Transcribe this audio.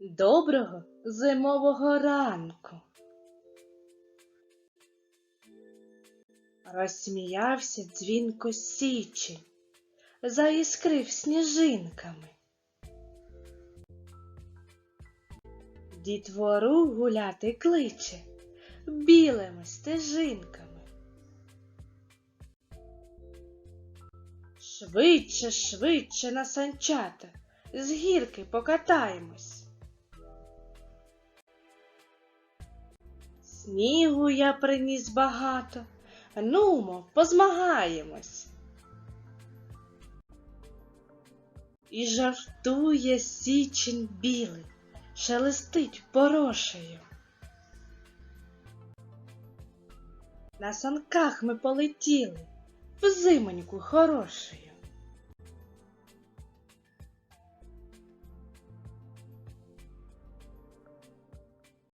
Доброго зимового ранку. Розсміявся дзвінко січень, заіскрив сніжинками. Дітвору гуляти кличе білими стежинками. Швидше, швидше на санчата, з гірки покатаємось. Снігу я приніс багато, нумо, позмагаємось. І жартує січень білий, шелестить порошею. На санках ми полетіли в зимоньку хорошою.